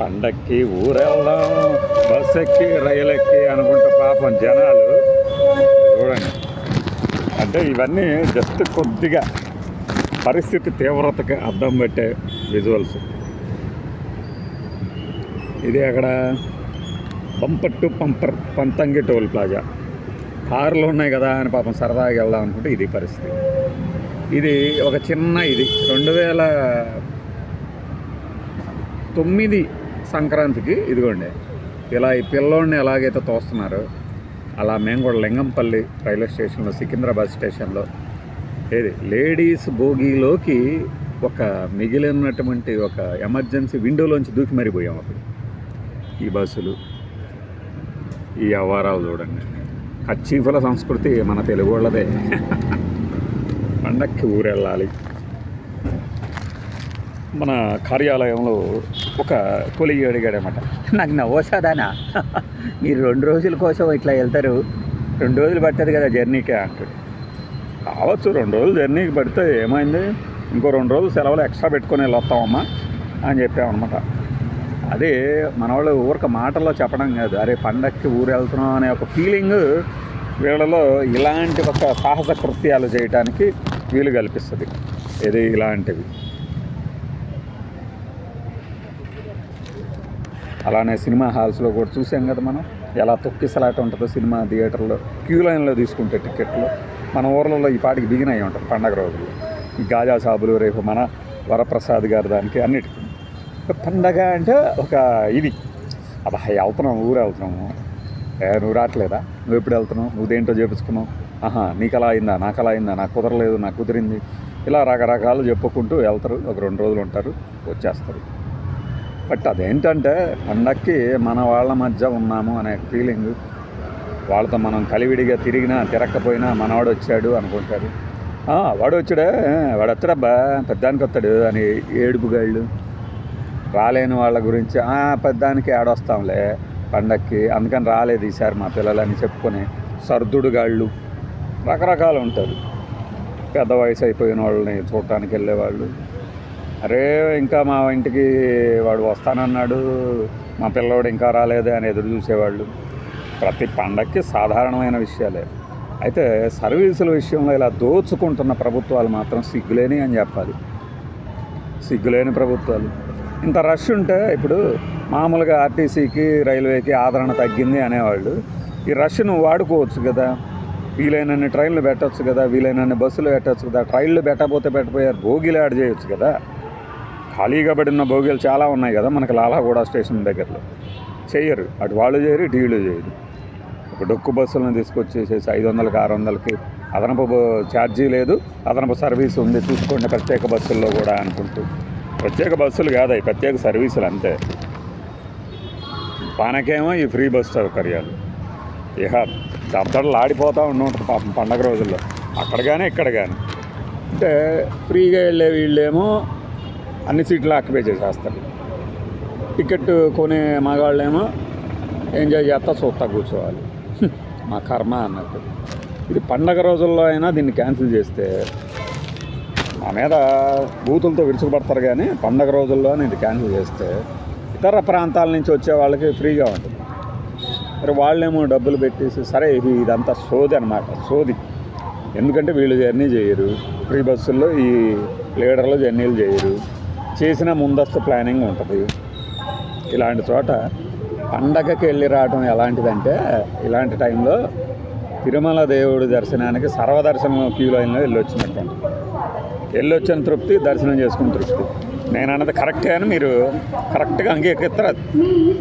పండక్కి ఊరెళ్దాం. బస్ ఎక్కి రైలు ఎక్కి అనుకుంటే పాపం జనాలు. చూడండి. అంటే ఇవన్నీ జస్ట్ కొద్దిగా పరిస్థితి తీవ్రతకి అద్దం పెట్టే విజువల్స్ ఇది అక్కడ bumper to bumper Panthangi toll plaza. కార్లు ఉన్నాయి కదా అని పాపం సరదాగా వెళ్దాం అనుకుంటే ఇది పరిస్థితి. ఇది ఒక చిన్న ఇది. రెండు వేల తొమ్మిది సంక్రాంతికి ఇదిగోండి. ఇలా ఈ పిల్లోడిని ఎలాగైతే తోస్తున్నారో అలా మేము కూడా లింగంపల్లి రైల్వే స్టేషన్లో సికింద్రాబాద్ స్టేషన్లో ఏది లేడీస్ బోగీలోకి ఒక మిగిలినటువంటి ఒక ఎమర్జెన్సీ విండోలోంచి దూకి మరిపోయాం అప్పుడు. ఈ బస్సులు ఈ వ్యవహారాలు చూడండి. కచ్చీఫుల సంస్కృతి మన తెలుగు వాళ్ళదే. పండక్కి ఊరెళ్ళాలి. మన కార్యాలయంలో ఒక కొలిగి అడిగాడనమాట నాకు నవ్వొస్తుందానా మీరు రెండు రోజుల కోసం ఇట్లా వెళ్తారు. రెండు రోజులు పడుతుంది కదా జర్నీకే అంటాడు. కావచ్చు రెండు రోజులు జర్నీకి పడితే ఏమైంది? ఇంకో రెండు రోజులు సెలవులు ఎక్స్ట్రా పెట్టుకొని వెళ్ళొస్తామమ్మా అని చెప్పామన్నమాట. అదే మన వాళ్ళు మాటల్లో చెప్పడం కాదు. అరే పండక్కి ఊరు వెళ్తున్నాం అనే ఒక ఫీలింగ్ వీళ్ళలో ఇలాంటి ఒక సాహస కృత్యాలు చేయడానికి వీలు కల్పిస్తుంది. ఇది ఇలాంటివి? అలానే సినిమా హాల్స్లో కూడా చూసాం కదా మనం. ఎలా తొక్కిసలాట ఉంటుందో సినిమా థియేటర్లో క్యూ లైన్లో తీసుకుంటే టికెట్లు మన ఊర్లలో ఈ పాటికి బిగినై ఉంటాయి పండగ రోజులు. ఈ గాజా సాబులు రేపు మన వరప్రసాద్ గారి దానికి అన్నిటికీ. పండగ అంటే ఒక ఇది. అబ్బా వెళ్తున్నాం ఊరు వెళ్తున్నాము నువ్వు రావట్లేదా? నువ్వు ఎప్పుడు వెళ్తున్నావు? నువ్వు దేంటో చేపించుకున్నావు? ఆహా నీకు అలా అయిందా? నాకు అలా అయిందా? నాకు కుదరలేదు నాకు కుదిరింది. ఇలా రకరకాలు చెప్పుకుంటూ వెళ్తారు. ఒక రెండు రోజులు ఉంటారు వచ్చేస్తారు. బట్ అదేంటంటే పండక్కి మన వాళ్ళ మధ్య ఉన్నాము అనే ఫీలింగ్ వాళ్ళతో మనం కలివిడిగా తిరిగినా తిరగకపోయినా మనవాడు వచ్చాడు అనుకుంటారు. వాడు వచ్చాడే వాడు వచ్చాడబ్బా పెద్దానికి వస్తాడు అని ఏడుపుగాళ్ళు. రాలేని వాళ్ళ గురించి పెద్దానికి ఆడొస్తాంలే పండక్కి అందుకని రాలేదు ఈసారి మా పిల్లలని చెప్పుకొని సర్దుడుగాళ్ళు. రకరకాలు ఉంటారు. పెద్ద వయసు అయిపోయిన వాళ్ళని చూడటానికి వెళ్ళేవాళ్ళు. అరే ఇంకా మా ఇంటికి వాడు వస్తానన్నాడు. మా పిల్లోడు ఇంకా రాలేదే అని ఎదురు చూసేవాళ్ళు. ప్రతి పండక్కి సాధారణమైన విషయాలే. అయితే సర్వీసుల విషయంలో ఇలా దోచుకుంటున్న ప్రభుత్వాలు మాత్రం సిగ్గులేని అని చెప్పాలి. సిగ్గులేని ప్రభుత్వాలు. ఇంత రష్ ఉంటే ఇప్పుడు మామూలుగా ఆర్టీసీకి రైల్వేకి ఆదరణ తగ్గింది అనేవాళ్ళు. ఈ రష్ నువ్వు వాడుకోవచ్చు కదా. వీలైనన్ని ట్రైన్లు పెట్టవచ్చు కదా. వీలైనన్ని బస్సులు పెట్టవచ్చు కదా. ట్రైన్లు పెట్టబోతే పెట్టపోయారు భోగిలు యాడ్ చేయొచ్చు కదా. ఖాళీగా పడిన భోగిలు చాలా ఉన్నాయి కదా మనకి లాలాగూడ స్టేషన్ దగ్గరలో. చేయరు అటు వాళ్ళు చేయరు ఇటు వీళ్ళు చేయరు ఒక డొక్కు బస్సులను తీసుకొచ్చేసేసి ఐదు వందలకి ఆరు వందలకి అదనపు ఛార్జీ లేదు. అదనపు సర్వీస్ ఉంది. చూసుకోండి ప్రత్యేక బస్సుల్లో కూడా అనుకుంటూ. ప్రత్యేక బస్సులు కాదు అవి ప్రత్యేక సర్వీసులు అంతే. మనకేమో ఈ ఫ్రీ బస్ సౌకర్యాలు. ఇక దద్దడలు ఆడిపోతూ ఉండి ఉంటుంది పాపం పండగ రోజుల్లో. అక్కడ కానీ ఇక్కడ కానీ అంటే ఫ్రీగా వెళ్ళే వీళ్ళేమో అన్ని సీట్లు ఆక్యుపై చేసేస్తారు. టికెట్ కొనే మగాళ్ళేమో ఎంజాయ్ చేస్తా చూస్తా కూర్చోవాలి. మా కర్మ అన్నట్టు. ఇది పండగ రోజుల్లో అయినా దీన్ని క్యాన్సిల్ చేస్తే మా మీద బూతులతో విరుచుకుపడతారు కానీ పండగ రోజుల్లో ఇది క్యాన్సిల్ చేస్తే ఇతర ప్రాంతాల నుంచి వచ్చే వాళ్ళకి ఫ్రీగా ఉంటుంది. మరి వాళ్ళేమో డబ్బులు పెట్టేసి సరే ఇది ఇదంతా సోది అనమాట సోది. ఎందుకంటే వీళ్ళు జర్నీ చేయరు. ఫ్రీ బస్సుల్లో ఈ లీడర్లు జర్నీలు చేయరు. చేసిన ముందస్తు ప్లానింగ్ ఉంటుంది. ఇలాంటి చోట పండగకి వెళ్ళి రావడం ఎలాంటిదంటే ఇలాంటి టైంలో తిరుమల దేవుడి దర్శనానికి సర్వదర్శనం క్యూ లైన్లో వెళ్ళి వచ్చినట్టు తృప్తి దర్శనం చేసుకున్న తృప్తి. నేను అన్నది కరెక్టే అని మీరు కరెక్ట్గా అంగీకరిస్తారు